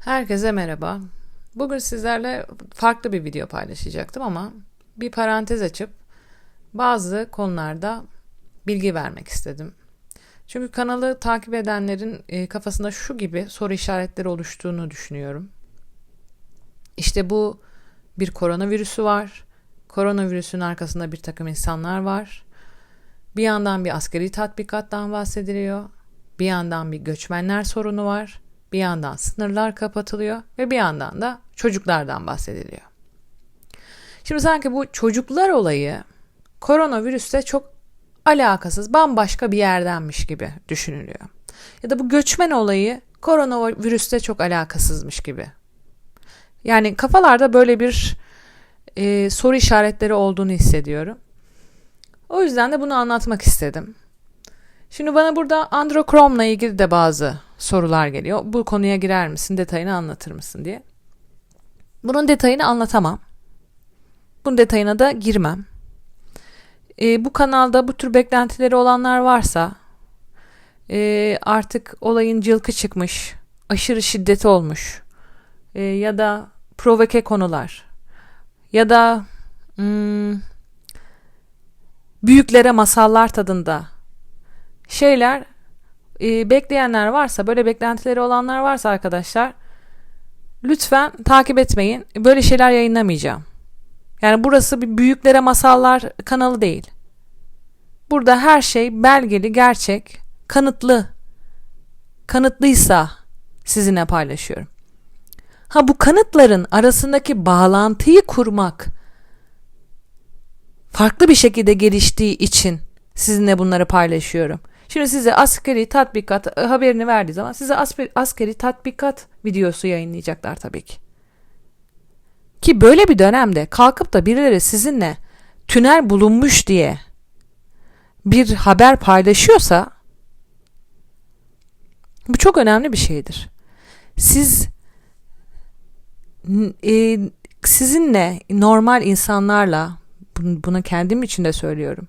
Herkese merhaba. Bugün sizlerle farklı bir video paylaşacaktım ama bir parantez açıp bazı konularda bilgi vermek istedim. Çünkü kanalı takip edenlerin e, kafasında şu gibi soru işaretleri oluştuğunu düşünüyorum. İşte bu bir koronavirüsü var. Koronavirüsün arkasında bir takım insanlar var. Bir yandan bir askeri tatbikattan bahsediliyor. Bir yandan bir göçmenler sorunu var. Bir yandan sınırlar kapatılıyor ve bir yandan da çocuklardan bahsediliyor. Şimdi sanki bu çocuklar olayı koronavirüste çok alakasız, bambaşka bir yerdenmiş gibi düşünülüyor. Ya da bu göçmen olayı koronavirüste çok alakasızmış gibi. Yani kafalarda böyle bir e, soru işaretleri olduğunu hissediyorum. O yüzden de bunu anlatmak istedim. Şimdi bana burada Androchrome'la ilgili de bazı sorular geliyor. Bu konuya girer misin, detayını anlatır mısın diye. Bunun detayını anlatamam. Bunun detayına da girmem. E, bu kanalda bu tür beklentileri olanlar varsa e, artık olayın cılkı çıkmış, aşırı şiddeti olmuş e, ya da provoke konular ya da hmm, büyüklere masallar tadında şeyler e, bekleyenler varsa böyle beklentileri olanlar varsa arkadaşlar lütfen takip etmeyin. Böyle şeyler yayınlamayacağım. Yani burası bir büyüklere masallar kanalı değil. Burada her şey belgeli, gerçek, kanıtlı. Kanıtlıysa sizinle paylaşıyorum. Ha bu kanıtların arasındaki bağlantıyı kurmak farklı bir şekilde geliştiği için sizinle bunları paylaşıyorum. Şimdi size askeri tatbikat e, haberini verdiği zaman size askeri tatbikat videosu yayınlayacaklar tabii ki. Ki böyle bir dönemde kalkıp da birileri sizinle tünel bulunmuş diye bir haber paylaşıyorsa bu çok önemli bir şeydir. Siz e, sizinle normal insanlarla bunu kendim için de söylüyorum.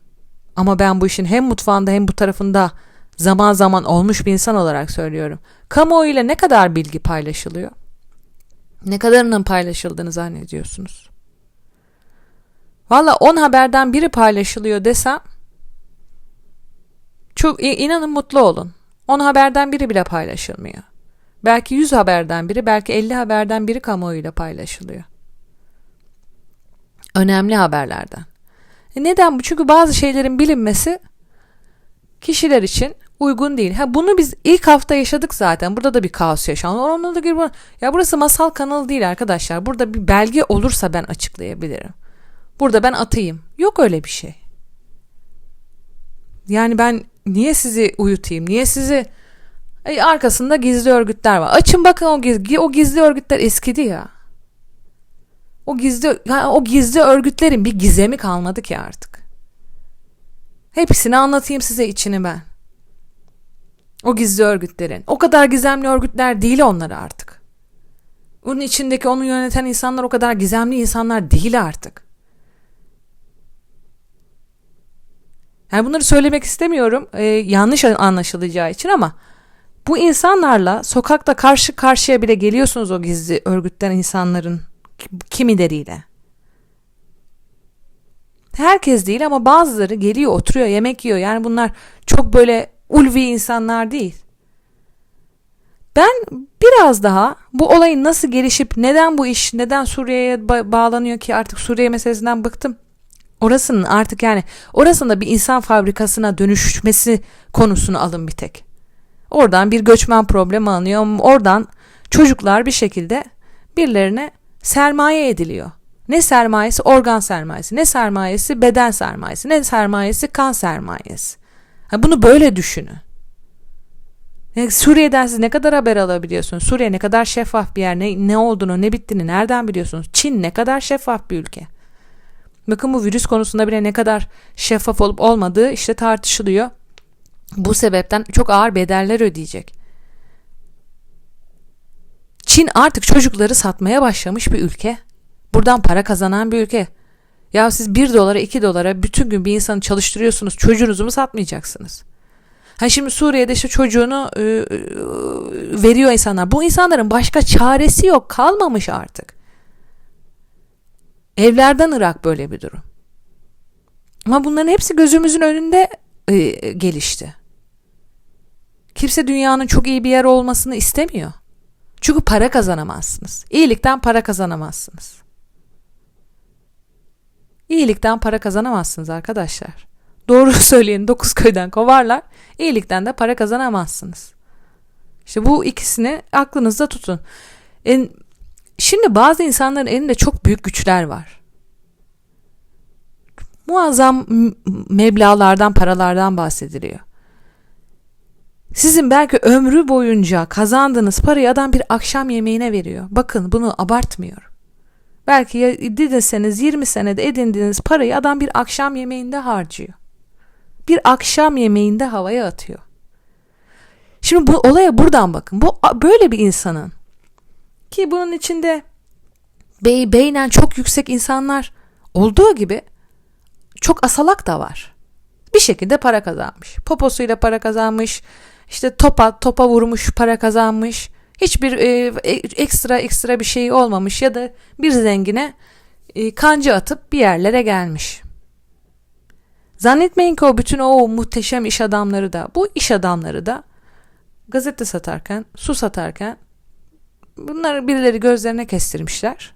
Ama ben bu işin hem mutfağında hem bu tarafında zaman zaman olmuş bir insan olarak söylüyorum. Kamuoyu ile ne kadar bilgi paylaşılıyor? Ne kadarının paylaşıldığını zannediyorsunuz? Valla 10 haberden biri paylaşılıyor desem çok inanın mutlu olun. 10 haberden biri bile paylaşılmıyor. Belki 100 haberden biri, belki 50 haberden biri kamuoyuyla paylaşılıyor. Önemli haberlerden. E neden bu? Çünkü bazı şeylerin bilinmesi kişiler için uygun değil. Ha bunu biz ilk hafta yaşadık zaten. Burada da bir kaos yaşandı. Onunla da gibi ya burası masal kanalı değil arkadaşlar. Burada bir belge olursa ben açıklayabilirim. Burada ben atayım. Yok öyle bir şey. Yani ben niye sizi uyutayım? Niye sizi e, arkasında gizli örgütler var. Açın bakın o gizli, o gizli örgütler eskidi ya. O gizli yani o gizli örgütlerin bir gizemi kalmadı ki artık. Hepsini anlatayım size içini ben. O gizli örgütlerin. O kadar gizemli örgütler değil onlar artık. Onun içindeki onu yöneten insanlar o kadar gizemli insanlar değil artık. Yani bunları söylemek istemiyorum ee, yanlış anlaşılacağı için ama bu insanlarla sokakta karşı karşıya bile geliyorsunuz o gizli örgütten insanların kimileriyle. Herkes değil ama bazıları geliyor oturuyor yemek yiyor. Yani bunlar çok böyle ulvi insanlar değil. Ben biraz daha bu olayın nasıl gelişip neden bu iş neden Suriye'ye ba- bağlanıyor ki artık Suriye meselesinden bıktım. Orasının artık yani orasında bir insan fabrikasına dönüşmesi konusunu alın bir tek. Oradan bir göçmen problemi alınıyor. Oradan çocuklar bir şekilde birilerine sermaye ediliyor. Ne sermayesi? Organ sermayesi. Ne sermayesi? Beden sermayesi. Ne sermayesi? Kan sermayesi. Bunu böyle düşünün. Yani Suriye'den siz ne kadar haber alabiliyorsunuz? Suriye ne kadar şeffaf bir yer, ne, ne olduğunu, ne bittiğini nereden biliyorsunuz? Çin ne kadar şeffaf bir ülke. Bakın bu virüs konusunda bile ne kadar şeffaf olup olmadığı işte tartışılıyor. Bu sebepten çok ağır bedeller ödeyecek. Çin artık çocukları satmaya başlamış bir ülke. Buradan para kazanan bir ülke. Ya siz 1 dolara 2 dolara bütün gün bir insanı çalıştırıyorsunuz çocuğunuzu mu satmayacaksınız? Ha şimdi Suriye'de işte çocuğunu e, veriyor insanlar. Bu insanların başka çaresi yok, kalmamış artık. Evlerden Irak böyle bir durum. Ama bunların hepsi gözümüzün önünde e, gelişti. Kimse dünyanın çok iyi bir yer olmasını istemiyor. Çünkü para kazanamazsınız. İyilikten para kazanamazsınız. İyilikten para kazanamazsınız arkadaşlar. Doğru söyleyin dokuz köyden kovarlar. İyilikten de para kazanamazsınız. İşte bu ikisini aklınızda tutun. En, şimdi bazı insanların elinde çok büyük güçler var. Muazzam meblalardan, paralardan bahsediliyor. Sizin belki ömrü boyunca kazandığınız parayı adam bir akşam yemeğine veriyor. Bakın bunu abartmıyor. Belki deseniz 20 senede edindiğiniz parayı adam bir akşam yemeğinde harcıyor. Bir akşam yemeğinde havaya atıyor. Şimdi bu olaya buradan bakın. Bu böyle bir insanın ki bunun içinde bey, beynen çok yüksek insanlar olduğu gibi çok asalak da var. Bir şekilde para kazanmış. Poposuyla para kazanmış. İşte topa topa vurmuş para kazanmış. Hiçbir e, e, ekstra ekstra bir şey olmamış ya da bir zengine e, kancı atıp bir yerlere gelmiş. Zannetmeyin ki o bütün o muhteşem iş adamları da bu iş adamları da gazete satarken, su satarken bunları birileri gözlerine kestirmişler.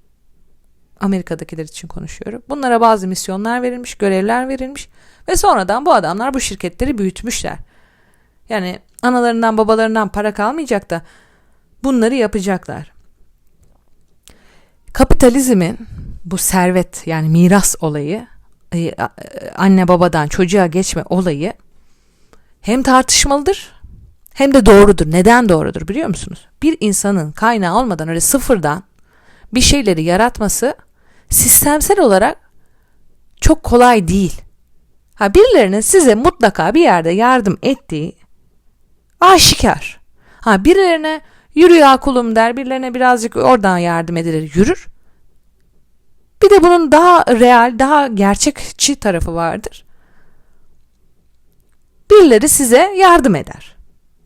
Amerika'dakiler için konuşuyorum. Bunlara bazı misyonlar verilmiş, görevler verilmiş ve sonradan bu adamlar bu şirketleri büyütmüşler. Yani analarından babalarından para kalmayacak da bunları yapacaklar. Kapitalizmin bu servet yani miras olayı e, anne babadan çocuğa geçme olayı hem tartışmalıdır hem de doğrudur. Neden doğrudur biliyor musunuz? Bir insanın kaynağı olmadan öyle sıfırdan bir şeyleri yaratması sistemsel olarak çok kolay değil. Ha birilerinin size mutlaka bir yerde yardım ettiği aşikar. Ha birilerine yürü ya kulum der, birilerine birazcık oradan yardım edilir, yürür. Bir de bunun daha real, daha gerçekçi tarafı vardır. Birileri size yardım eder.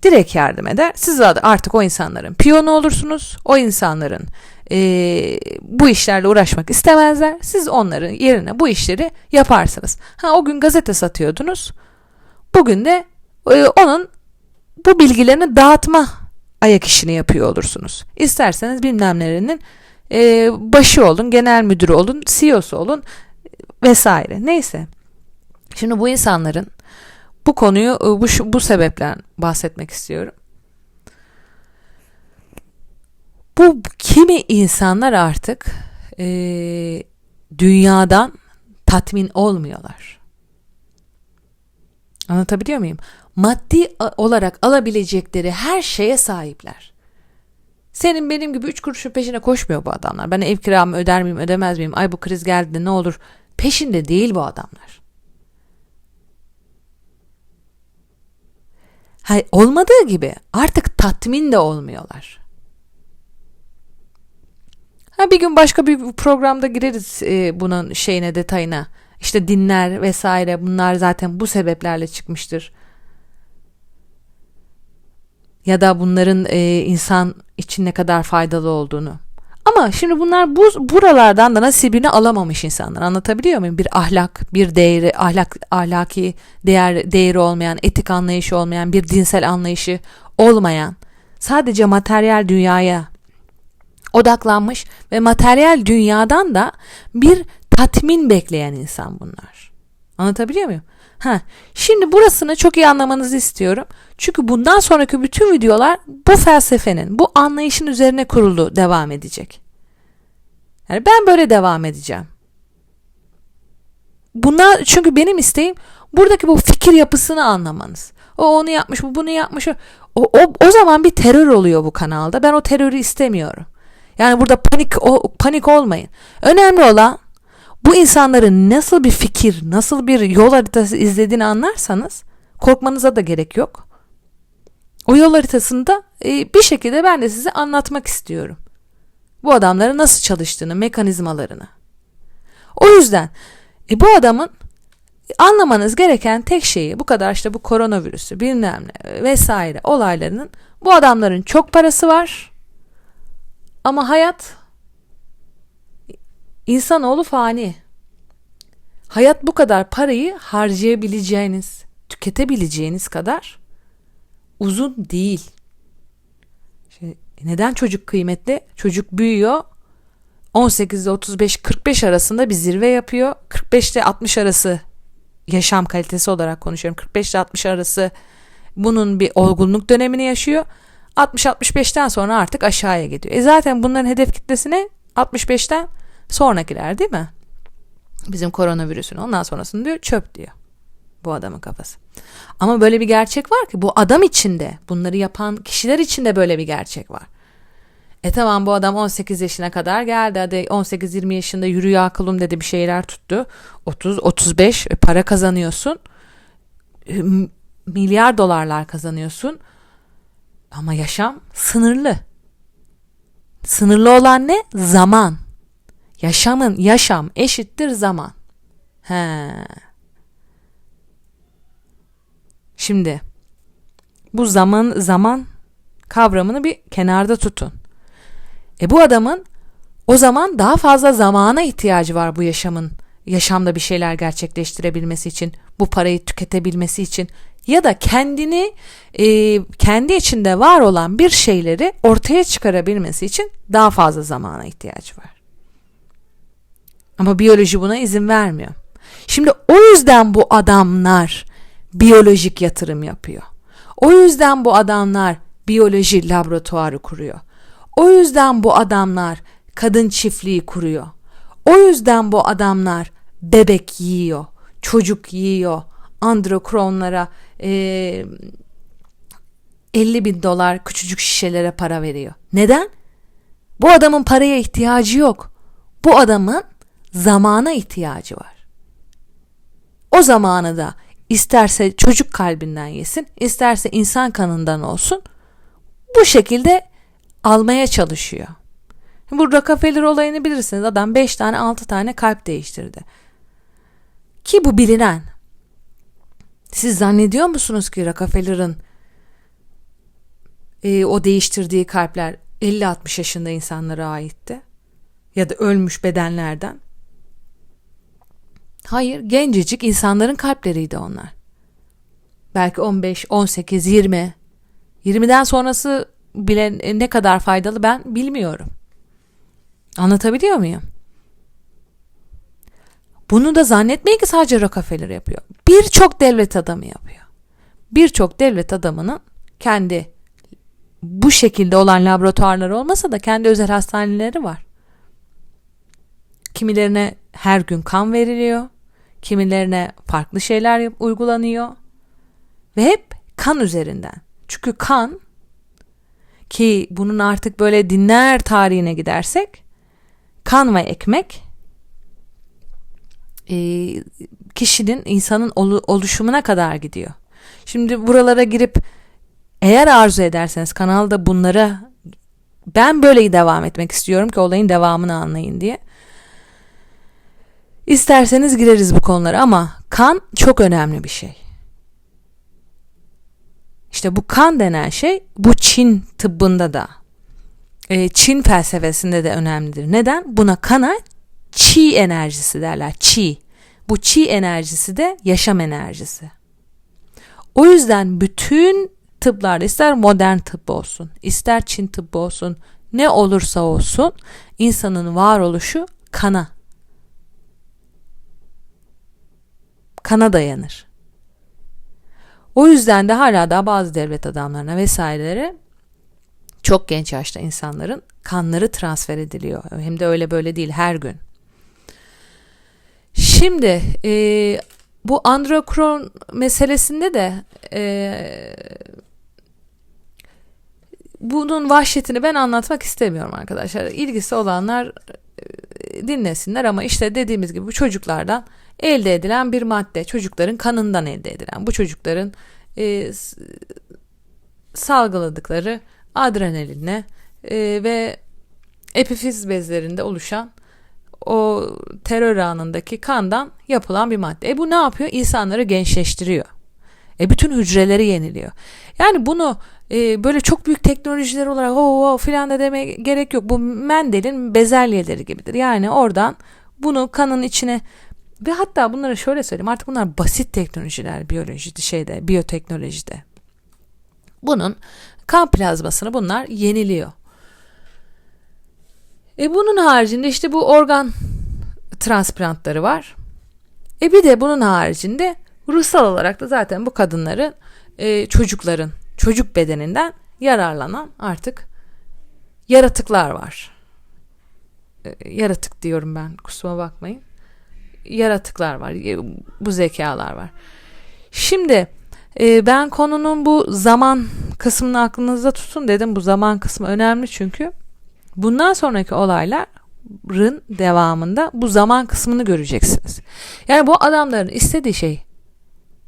Direkt yardım eder. Siz artık o insanların piyonu olursunuz. O insanların e, bu işlerle uğraşmak istemezler. Siz onların yerine bu işleri yaparsınız. Ha o gün gazete satıyordunuz. Bugün de e, onun bu bilgilerini dağıtma ayak işini yapıyor olursunuz. İsterseniz bilmem nerenin e, başı olun, genel müdürü olun, CEO'su olun vesaire. Neyse. Şimdi bu insanların bu konuyu e, bu, bu sebepten bahsetmek istiyorum. Bu kimi insanlar artık e, dünyadan tatmin olmuyorlar. Anlatabiliyor muyum? Maddi olarak alabilecekleri her şeye sahipler. Senin benim gibi üç kuruşun peşine koşmuyor bu adamlar. Ben ev kiramı öder miyim ödemez miyim? Ay bu kriz geldi ne olur? Peşinde değil bu adamlar. Hayır, olmadığı gibi artık tatmin de olmuyorlar. Ha bir gün başka bir programda gireriz e, bunun şeyine detayına. İşte dinler vesaire bunlar zaten bu sebeplerle çıkmıştır. Ya da bunların e, insan için ne kadar faydalı olduğunu. Ama şimdi bunlar bu buralardan da nasibini alamamış insanlar. Anlatabiliyor muyum? Bir ahlak, bir değeri, ahlak ahlaki değer değeri olmayan, etik anlayışı olmayan, bir dinsel anlayışı olmayan, sadece materyal dünyaya odaklanmış ve materyal dünyadan da bir tatmin bekleyen insan bunlar. Anlatabiliyor muyum? Ha, şimdi burasını çok iyi anlamanızı istiyorum. Çünkü bundan sonraki bütün videolar bu felsefenin, bu anlayışın üzerine kurulu devam edecek. Yani ben böyle devam edeceğim. Bunlar çünkü benim isteğim buradaki bu fikir yapısını anlamanız. O onu yapmış, bu bunu yapmış. O, o, o zaman bir terör oluyor bu kanalda. Ben o terörü istemiyorum. Yani burada panik o, panik olmayın. Önemli olan bu insanların nasıl bir fikir, nasıl bir yol haritası izlediğini anlarsanız korkmanıza da gerek yok. O yol haritasında e, bir şekilde ben de size anlatmak istiyorum. Bu adamların nasıl çalıştığını, mekanizmalarını. O yüzden e, bu adamın anlamanız gereken tek şeyi bu kadar işte bu koronavirüsü bilmem ne vesaire olaylarının bu adamların çok parası var ama hayat insanoğlu fani. Hayat bu kadar parayı harcayabileceğiniz, tüketebileceğiniz kadar uzun değil. Şimdi neden çocuk kıymetli? Çocuk büyüyor. 18 ile 35 45 arasında bir zirve yapıyor. 45 ile 60 arası yaşam kalitesi olarak konuşuyorum. 45 ile 60 arası bunun bir olgunluk dönemini yaşıyor. 60-65'ten sonra artık aşağıya gidiyor. E zaten bunların hedef kitlesi ne? 65'ten sonrakiler değil mi? Bizim koronavirüsün ondan sonrasını diyor çöp diyor. Bu adamın kafası. Ama böyle bir gerçek var ki bu adam içinde bunları yapan kişiler içinde böyle bir gerçek var. E tamam bu adam 18 yaşına kadar geldi. Hadi 18-20 yaşında yürüyor akılım dedi bir şeyler tuttu. 30-35 para kazanıyorsun. Milyar dolarlar kazanıyorsun. Ama yaşam sınırlı. Sınırlı olan ne? Zaman. Yaşamın yaşam eşittir zaman. He. Şimdi bu zaman zaman kavramını bir kenarda tutun. E bu adamın o zaman daha fazla zamana ihtiyacı var bu yaşamın yaşamda bir şeyler gerçekleştirebilmesi için, bu parayı tüketebilmesi için ya da kendini e, kendi içinde var olan bir şeyleri ortaya çıkarabilmesi için daha fazla zamana ihtiyacı var. Ama biyoloji buna izin vermiyor. Şimdi o yüzden bu adamlar biyolojik yatırım yapıyor. O yüzden bu adamlar biyoloji laboratuvarı kuruyor. O yüzden bu adamlar kadın çiftliği kuruyor. O yüzden bu adamlar bebek yiyor, çocuk yiyor, androkronlara e, 50 bin dolar küçücük şişelere para veriyor. Neden? Bu adamın paraya ihtiyacı yok. Bu adamın zamana ihtiyacı var. O zamanı da isterse çocuk kalbinden yesin, isterse insan kanından olsun bu şekilde almaya çalışıyor. Bu Rockefeller olayını bilirsiniz. Adam 5 tane 6 tane kalp değiştirdi. Ki bu bilinen. Siz zannediyor musunuz ki Rockefeller'ın e, o değiştirdiği kalpler 50-60 yaşında insanlara aitti? Ya da ölmüş bedenlerden? Hayır, gencecik insanların kalpleriydi onlar. Belki 15, 18, 20. 20'den sonrası bile ne kadar faydalı ben bilmiyorum. Anlatabiliyor muyum? Bunu da zannetmeyin ki sadece Rockefeller yapıyor. Birçok devlet adamı yapıyor. Birçok devlet adamının kendi bu şekilde olan laboratuvarları olmasa da kendi özel hastaneleri var. Kimilerine her gün kan veriliyor. Kimilerine farklı şeyler uygulanıyor. Ve hep kan üzerinden. Çünkü kan ki bunun artık böyle dinler tarihine gidersek kan ve ekmek e, kişinin insanın oluşumuna kadar gidiyor. Şimdi buralara girip eğer arzu ederseniz kanalda bunlara ben böyle devam etmek istiyorum ki olayın devamını anlayın diye. İsterseniz gireriz bu konulara ama kan çok önemli bir şey. İşte bu kan denen şey bu Çin tıbbında da e, Çin felsefesinde de önemlidir. Neden? Buna kana çi enerjisi derler. Çi. Bu çi enerjisi de yaşam enerjisi. O yüzden bütün tıplarda ister modern tıp olsun, ister Çin tıbbı olsun, ne olursa olsun insanın varoluşu kana. Kana dayanır. O yüzden de hala da bazı devlet adamlarına vesairelere çok genç yaşta insanların kanları transfer ediliyor. Hem de öyle böyle değil her gün. Şimdi e, bu androkron meselesinde de e, bunun vahşetini ben anlatmak istemiyorum arkadaşlar. İlgisi olanlar e, dinlesinler ama işte dediğimiz gibi bu çocuklardan elde edilen bir madde. Çocukların kanından elde edilen. Bu çocukların e, salgıladıkları adrenalinle e, ve epifiz bezlerinde oluşan o terör anındaki kandan yapılan bir madde. E bu ne yapıyor? İnsanları gençleştiriyor. E bütün hücreleri yeniliyor. Yani bunu e, böyle çok büyük teknolojiler olarak o o filan da demeye gerek yok. Bu Mendel'in bezelyeleri gibidir. Yani oradan bunu kanın içine ve hatta bunları şöyle söyleyeyim artık bunlar basit teknolojiler biyolojide şeyde biyoteknolojide. Bunun kan plazmasını bunlar yeniliyor. E bunun haricinde işte bu organ transplantları var. E bir de bunun haricinde ruhsal olarak da zaten bu kadınların e, çocukların çocuk bedeninden yararlanan artık yaratıklar var. E, yaratık diyorum ben kusura bakmayın. Yaratıklar var. E, bu zekalar var. Şimdi e, ben konunun bu zaman kısmını aklınızda tutun dedim. Bu zaman kısmı önemli çünkü bundan sonraki olayların devamında bu zaman kısmını göreceksiniz. Yani bu adamların istediği şey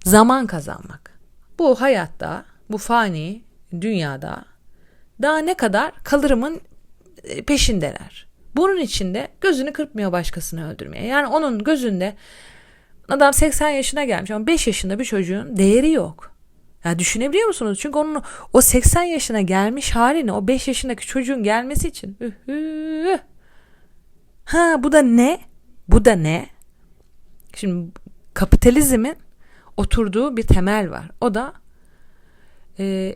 zaman kazanmak. Bu hayatta, bu fani dünyada daha ne kadar kalırımın e, peşindeler. Bunun içinde gözünü kırpmıyor başkasını öldürmeye. Yani onun gözünde adam 80 yaşına gelmiş ama 5 yaşında bir çocuğun değeri yok. Ya düşünebiliyor musunuz? Çünkü onun o 80 yaşına gelmiş halini o 5 yaşındaki çocuğun gelmesi için. Ha bu da ne? Bu da ne? Şimdi kapitalizmin oturduğu bir temel var. O da e,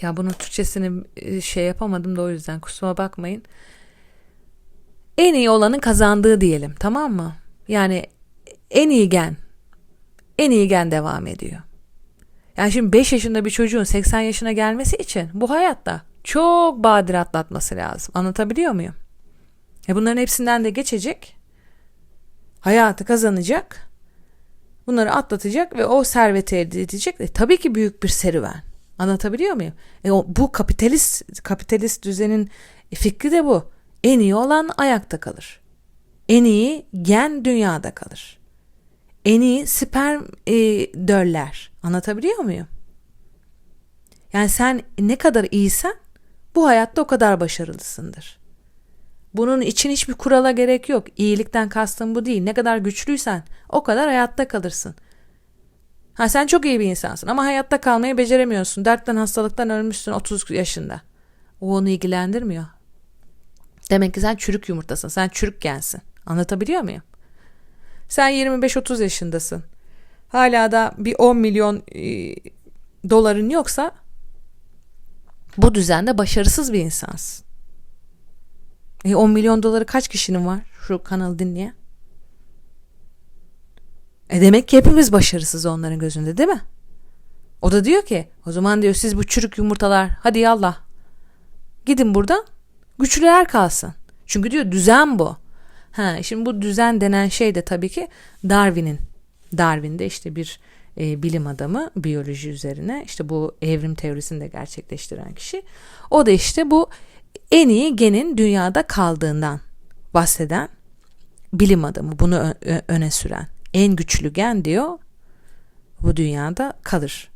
ya bunun Türkçesini e, şey yapamadım da o yüzden kusura bakmayın. En iyi olanın kazandığı diyelim tamam mı? Yani en iyi gen en iyi gen devam ediyor. Yani şimdi 5 yaşında bir çocuğun 80 yaşına gelmesi için bu hayatta çok badir atlatması lazım. Anlatabiliyor muyum? E bunların hepsinden de geçecek. Hayatı kazanacak. Bunları atlatacak ve o serveti elde edecek. E, tabii ki büyük bir serüven. Anlatabiliyor muyum? E, o, bu kapitalist kapitalist düzenin fikri de bu. En iyi olan ayakta kalır. En iyi gen dünyada kalır. En iyi sperm e, döller. Anlatabiliyor muyum? Yani sen ne kadar iyisen bu hayatta o kadar başarılısındır. Bunun için hiçbir kurala gerek yok. İyilikten kastım bu değil. Ne kadar güçlüysen o kadar hayatta kalırsın. Ha sen çok iyi bir insansın ama hayatta kalmayı beceremiyorsun. Dertten hastalıktan ölmüşsün 30 yaşında. O onu ilgilendirmiyor. Demek ki sen çürük yumurtasın. Sen çürük gensin. Anlatabiliyor muyum? Sen 25-30 yaşındasın. Hala da bir 10 milyon e, doların yoksa bu düzende başarısız bir insansın. E 10 milyon doları kaç kişinin var şu kanalı dinleyen? E demek ki hepimiz başarısız onların gözünde değil mi? O da diyor ki o zaman diyor siz bu çürük yumurtalar hadi yallah. Gidin buradan güçlüler kalsın. Çünkü diyor düzen bu. Ha, şimdi bu düzen denen şey de tabii ki Darwin'in. Darwin de işte bir e, bilim adamı biyoloji üzerine işte bu evrim teorisini de gerçekleştiren kişi. O da işte bu en iyi genin dünyada kaldığından bahseden bilim adamı bunu öne süren en güçlü gen diyor bu dünyada kalır.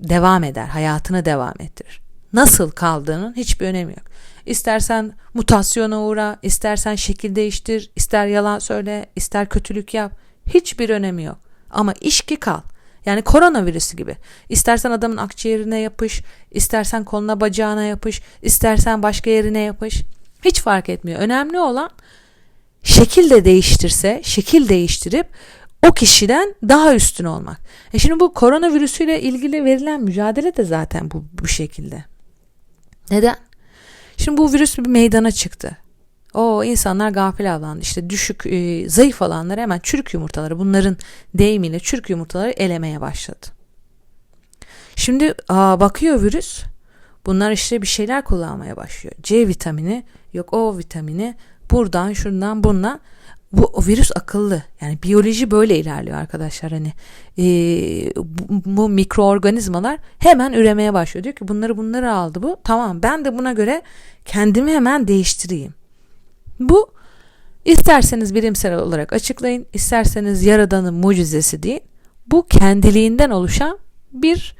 Devam eder, hayatını devam ettirir. Nasıl kaldığının hiçbir önemi yok. İstersen mutasyona uğra, istersen şekil değiştir, ister yalan söyle, ister kötülük yap. Hiçbir önemi yok. Ama işki kal. Yani koronavirüsü gibi. İstersen adamın akciğerine yapış, istersen koluna bacağına yapış, istersen başka yerine yapış. Hiç fark etmiyor. Önemli olan şekil de değiştirse, şekil değiştirip o kişiden daha üstün olmak. E şimdi bu koronavirüsüyle ilgili verilen mücadele de zaten bu, bu şekilde. Neden? Şimdi bu virüs bir meydana çıktı. O insanlar gafil avlandı. İşte düşük, e, zayıf olanlar hemen çürük yumurtaları, bunların deyimiyle çürük yumurtaları elemeye başladı. Şimdi aa, bakıyor virüs, bunlar işte bir şeyler kullanmaya başlıyor. C vitamini, yok O vitamini, buradan, şuradan, bundan. Bu virüs akıllı. Yani biyoloji böyle ilerliyor arkadaşlar. Hani e, bu, bu mikroorganizmalar hemen üremeye başlıyor. Diyor ki bunları bunları aldı bu. Tamam ben de buna göre kendimi hemen değiştireyim. Bu isterseniz bilimsel olarak açıklayın, isterseniz yaradanın mucizesi deyin. Bu kendiliğinden oluşan bir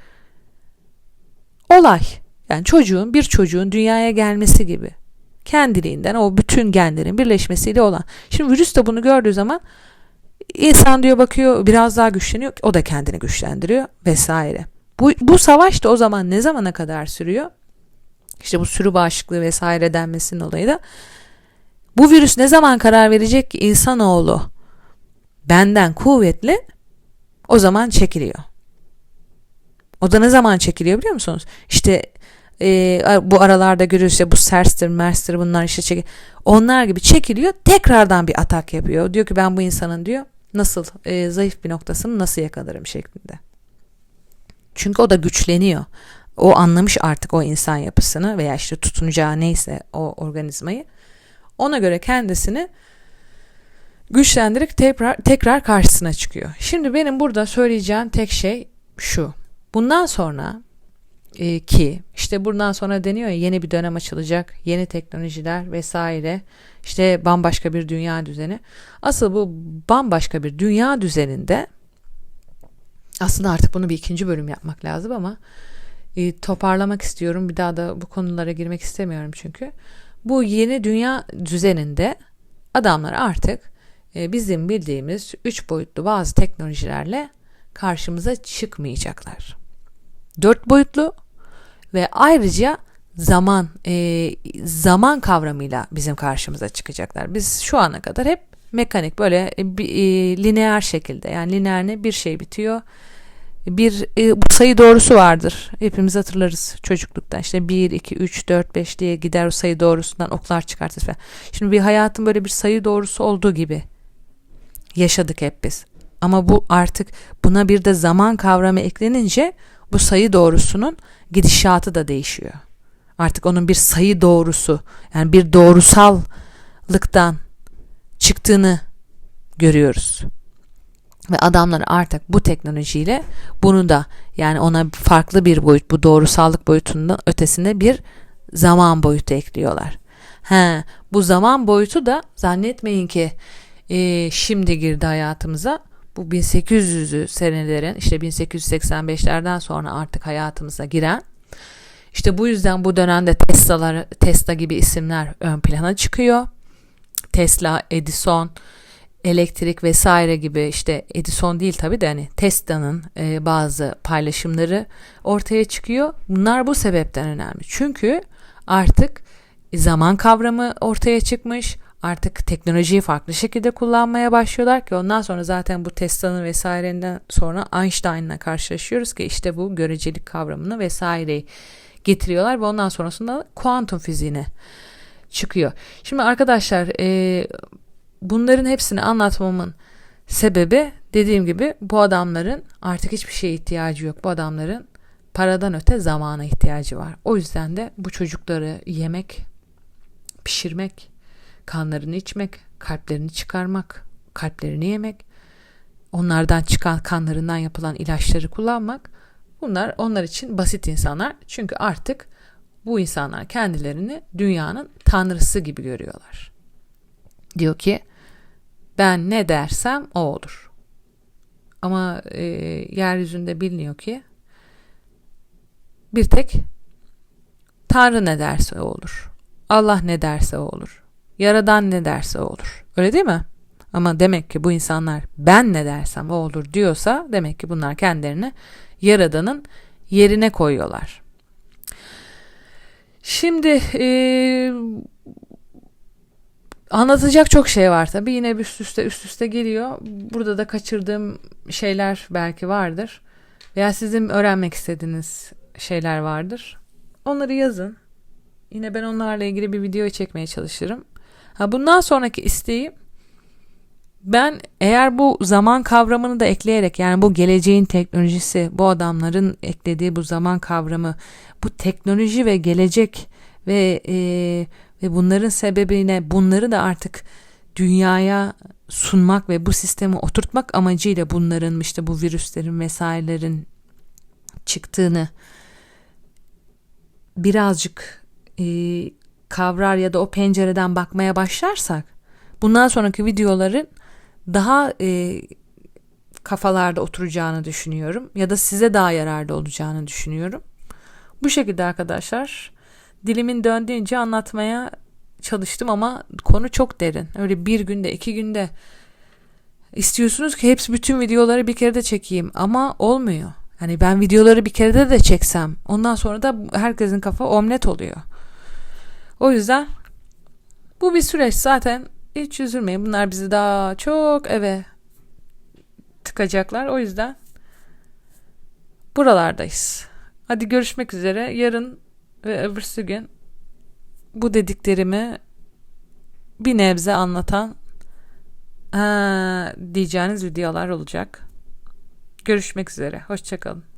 olay. Yani çocuğun bir çocuğun dünyaya gelmesi gibi kendiliğinden o bütün genlerin birleşmesiyle olan. Şimdi virüs de bunu gördüğü zaman insan diyor bakıyor biraz daha güçleniyor. O da kendini güçlendiriyor vesaire. Bu, bu savaş da o zaman ne zamana kadar sürüyor? İşte bu sürü bağışıklığı vesaire denmesinin olayı da bu virüs ne zaman karar verecek ki insanoğlu benden kuvvetli o zaman çekiliyor. O da ne zaman çekiliyor biliyor musunuz? İşte e, bu aralarda ya bu serstir merster bunlar işte çek onlar gibi çekiliyor tekrardan bir atak yapıyor. Diyor ki ben bu insanın diyor nasıl e, zayıf bir noktasını nasıl yakalarım şeklinde. Çünkü o da güçleniyor. O anlamış artık o insan yapısını veya işte tutunacağı neyse o organizmayı. Ona göre kendisini güçlendirip tekrar, tekrar karşısına çıkıyor. Şimdi benim burada söyleyeceğim tek şey şu. Bundan sonra e, ki işte bundan sonra deniyor ya yeni bir dönem açılacak, yeni teknolojiler vesaire, işte bambaşka bir dünya düzeni. Asıl bu bambaşka bir dünya düzeninde aslında artık bunu bir ikinci bölüm yapmak lazım ama e, toparlamak istiyorum. Bir daha da bu konulara girmek istemiyorum çünkü. Bu yeni dünya düzeninde adamlar artık e, bizim bildiğimiz üç boyutlu bazı teknolojilerle karşımıza çıkmayacaklar. Dört boyutlu ve ayrıca zaman e, zaman kavramıyla bizim karşımıza çıkacaklar. Biz şu ana kadar hep mekanik böyle e, e, lineer şekilde yani lineer ne bir şey bitiyor bir e, bu sayı doğrusu vardır. Hepimiz hatırlarız çocukluktan. İşte 1, 2, 3, 4, 5 diye gider o sayı doğrusundan oklar çıkartırız falan. Şimdi bir hayatın böyle bir sayı doğrusu olduğu gibi yaşadık hep biz. Ama bu artık buna bir de zaman kavramı eklenince bu sayı doğrusunun gidişatı da değişiyor. Artık onun bir sayı doğrusu yani bir doğrusallıktan çıktığını görüyoruz. Ve adamlar artık bu teknolojiyle bunu da yani ona farklı bir boyut bu doğrusallık boyutundan ötesinde bir zaman boyutu ekliyorlar. He, bu zaman boyutu da zannetmeyin ki e, şimdi girdi hayatımıza. Bu 1800'lü senelerin işte 1885'lerden sonra artık hayatımıza giren işte bu yüzden bu dönemde Tesla'lar, Tesla gibi isimler ön plana çıkıyor. Tesla, Edison, elektrik vesaire gibi işte Edison değil tabi de hani Tesla'nın e, bazı paylaşımları ortaya çıkıyor. Bunlar bu sebepten önemli. Çünkü artık zaman kavramı ortaya çıkmış. Artık teknolojiyi farklı şekilde kullanmaya başlıyorlar ki ondan sonra zaten bu Tesla'nın vesairenden sonra Einstein'la karşılaşıyoruz ki işte bu görecelik kavramını vesaireyi getiriyorlar ve ondan sonrasında kuantum fiziğine çıkıyor. Şimdi arkadaşlar e, bunların hepsini anlatmamın sebebi dediğim gibi bu adamların artık hiçbir şeye ihtiyacı yok. Bu adamların paradan öte zamana ihtiyacı var. O yüzden de bu çocukları yemek, pişirmek, kanlarını içmek, kalplerini çıkarmak, kalplerini yemek, onlardan çıkan kanlarından yapılan ilaçları kullanmak bunlar onlar için basit insanlar. Çünkü artık bu insanlar kendilerini dünyanın tanrısı gibi görüyorlar. Diyor ki ben ne dersem o olur. Ama e, yeryüzünde biliniyor ki bir tek Tanrı ne derse o olur. Allah ne derse o olur. Yaradan ne derse olur. Öyle değil mi? Ama demek ki bu insanlar ben ne dersem o olur diyorsa demek ki bunlar kendilerini Yaradan'ın yerine koyuyorlar. Şimdi e, Anlatacak çok şey var tabii. Yine üst üste üst üste geliyor. Burada da kaçırdığım şeyler belki vardır. Veya sizin öğrenmek istediğiniz şeyler vardır. Onları yazın. Yine ben onlarla ilgili bir video çekmeye çalışırım. Ha bundan sonraki isteğim ben eğer bu zaman kavramını da ekleyerek yani bu geleceğin teknolojisi, bu adamların eklediği bu zaman kavramı, bu teknoloji ve gelecek ve e, ve bunların sebebine bunları da artık dünyaya sunmak ve bu sistemi oturtmak amacıyla bunların işte bu virüslerin vesairelerin çıktığını birazcık e, kavrar ya da o pencereden bakmaya başlarsak bundan sonraki videoların daha e, kafalarda oturacağını düşünüyorum ya da size daha yararlı olacağını düşünüyorum. Bu şekilde arkadaşlar dilimin döndüğünce anlatmaya çalıştım ama konu çok derin. Öyle bir günde iki günde istiyorsunuz ki hepsi bütün videoları bir kere de çekeyim ama olmuyor. Hani ben videoları bir kere de de çeksem ondan sonra da herkesin kafa omlet oluyor. O yüzden bu bir süreç zaten hiç üzülmeyin. Bunlar bizi daha çok eve tıkacaklar. O yüzden buralardayız. Hadi görüşmek üzere. Yarın ve öbürsü gün bu dediklerimi bir nebze anlatan ha, diyeceğiniz videolar olacak. Görüşmek üzere. Hoşçakalın.